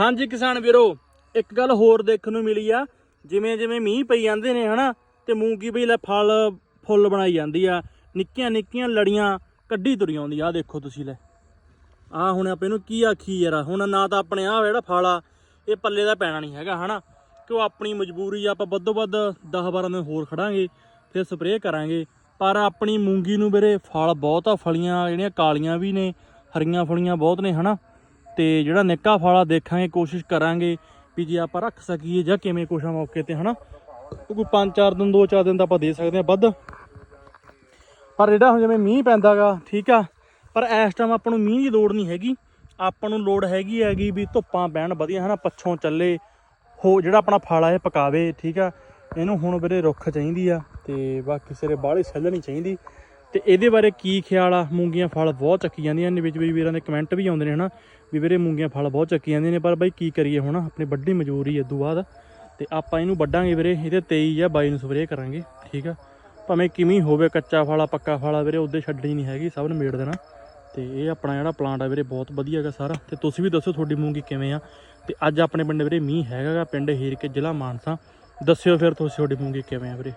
ਹਾਂਜੀ ਕਿਸਾਨ ਵੀਰੋ, ਇੱਕ ਗੱਲ ਹੋਰ ਦੇਖਣ ਨੂੰ ਮਿਲੀ ਆ, ਜਿਵੇਂ ਜਿਵੇਂ ਮੀਂਹ ਪਈ ਜਾਂਦੇ ਨੇ ਹਨਾ, ਤੇ ਮੂੰਗੀ ਬਈ ਲੈ ਫਲ, ਫੁੱਲ ਬਣਾਈ ਜਾਂਦੀ ਆ, ਨਿੱਕੀਆਂ ਨਿੱਕੀਆਂ ਲੜੀਆਂ ਕੱਢੀ ਤੁਰੀ ਆਉਂਦੀ ਆ, ਆਹ ਦੇਖੋ ਤੁਸੀਂ ਲੈ। ਆ ਹੁਣ ਆਪਾਂ ਇਹਨੂੰ ਕੀ ਆਖੀ ਯਾਰ, ਹੁਣ ਨਾ ਤਾਂ ਆਪਣੇ ਆ ਜਿਹੜਾ ਫਲ ਆ, ਇਹ ਪੱਲੇ ਦਾ ਪੈਣਾ ਨਹੀਂ ਹੈਗਾ, ਹਨਾ। ਕਿਉਂ ਆਪਣੀ ਮਜਬੂਰੀ ਆ, ਆਪਾਂ ਵੱਧੋ ਵੱਧ 10 12 ਦਿਨ ਹੋਰ ਖੜਾਂਗੇ, ਫਿਰ ਸਪਰੇਅ ਕਰਾਂਗੇ। ਪਰ ਆਪਣੀ ਮੂੰਗੀ ਨੂੰ ਵੀਰੇ, ਫਲ ਬਹੁਤ ਆ, ਫਲੀਆਂ ਜਿਹੜੀਆਂ ਕਾਲੀਆਂ ਵੀ ਨੇ, ਹਰੀਆਂ ਫਲੀਆਂ ਬਹੁਤ ਨੇ, ਹਨਾ। ਤੇ ਜਿਹੜਾ ਨਿੱਕਾ ਫਲ ਆ ਦੇਖਾਂਗੇ, ਕੋਸ਼ਿਸ਼ ਕਰਾਂਗੇ ਵੀ ਜੇ ਆਪਾਂ ਰੱਖ ਸਕੀਏ ਜਾਂ ਕਿਵੇਂ ਕੁਛ ਮੌਕੇ ਤੇ, ਹਨਾ? ਕੋਈ 5-4 ਦਿਨ 2-4 ਦਿਨ ਤਾਂ ਆਪਾਂ ਦੇ ਸਕਦੇ ਆ ਵੱਧ। ਪਰ ਜਿਹੜਾ ਹੁਣ ਜਿਵੇਂ ਮੀਂਹ ਪੈਂਦਾਗਾ, ਠੀਕ ਆ, ਪਰ ਇਸ ਟਾਈਮ ਆਪਾਂ ਨੂੰ ਮੀਂਹ ਦੀ ਲੋੜ ਨਹੀਂ ਹੈਗੀ। ਆਪਾਂ ਨੂੰ ਲੋੜ ਹੈਗੀ ਹੈਗੀ ਵੀ ਧੁੱਪਾਂ ਪੈਣ ਵਧੀਆ, ਹਨਾ? ਪੱਛੋਂ ਚੱਲੇ, ਹੋ ਜਿਹੜਾ ਆਪਣਾ ਫਲ ਆ ਇਹ ਪਕਾਵੇ, ਠੀਕ ਆ। ਇਹਨੂੰ ਹੁਣ ਵੀਰੇ ਰੁੱਖ ਚਾਹੀਦੀ ਆ ਤੇ ਬਾਕੀ ਸਿਰੇ ਬਾਹਲੀ ਸੈੱਲ ਨਹੀਂ ਚਾਹੀਦੀ। ਤੇ ਇਹਦੇ ਬਾਰੇ ਕੀ ਖਿਆਲ ਆ? ਮੂੰਗੀਆਂ ਫਲ ਬਹੁਤ ਚੱਕੀ ਜਾਂਦੀਆਂ ਨੇ, ਵਿੱਚ ਵਿੱਚ ਵੀਰਾਂ ਦੇ ਕਮੈਂਟ ਵੀ ਆਉਂਦੇ ਨੇ, ਹਨਾ? ਵੀ ਵੀਰੇ ਮੂੰਗੀਆਂ ਫਲ ਬਹੁਤ ਚੱਕੀ ਜਾਂਦੀਆਂ ਨੇ, ਪਰ ਬਾਈ ਕੀ ਕਰੀਏ ਹੁਣ? ਆਪਣੀ ਵੱਡੀ ਮਜਬੂਰੀ ਹੈ ਤੋਂ ਬਾਅਦ। ਤੇ ਆਪਾਂ ਇਹਨੂੰ ਵੱਢਾਂਗੇ ਵੀਰੇ, ਇਹਦੇ 23 ਜਾਂ 22 ਨੂੰ ਸਪਰੇਅ ਕਰਾਂਗੇ, ਠੀਕ ਆ? ਭਾਵੇਂ ਕਿਵੇਂ ਹੋਵੇ, ਕੱਚਾ ਫਾਲਾ ਪੱਕਾ ਫਾਲਾ ਵੀਰੇ, ਉਹਦੇ ਛੱਡਣੀ ਨਹੀਂ ਹੈਗੀ, ਸਭ ਨੂੰ ਮੇੜ ਦੇਣਾ। ਤੇ ਇਹ ਆਪਣਾ ਜਿਹੜਾ ਪਲਾਂਟ ਆ ਵੀਰੇ, ਬਹੁਤ ਵਧੀਆ ਹੈਗਾ ਸਾਰਾ। ਤੇ ਤੁਸੀਂ ਵੀ ਦੱਸੋ ਤੁਹਾਡੀ ਮੂੰਗੀ ਕਿਵੇਂ ਆ? ਤੇ ਅੱਜ ਆਪਣੇ ਪਿੰਡ ਵੀਰੇ ਮੀਂਹ ਹੈਗਾਗਾ ਪਿੰਡ ਹੀਰ ਕੇ ਜ਼ਿਲ੍ਹਾ ਮਾਨਸਾ। ਦੱਸਿਓ ਫਿਰ ਤੁਸੀਂ ਤੁਹਾਡੀ ਮੂੰਗੀ ਕਿਵੇਂ ਆ ਵੀਰੇ।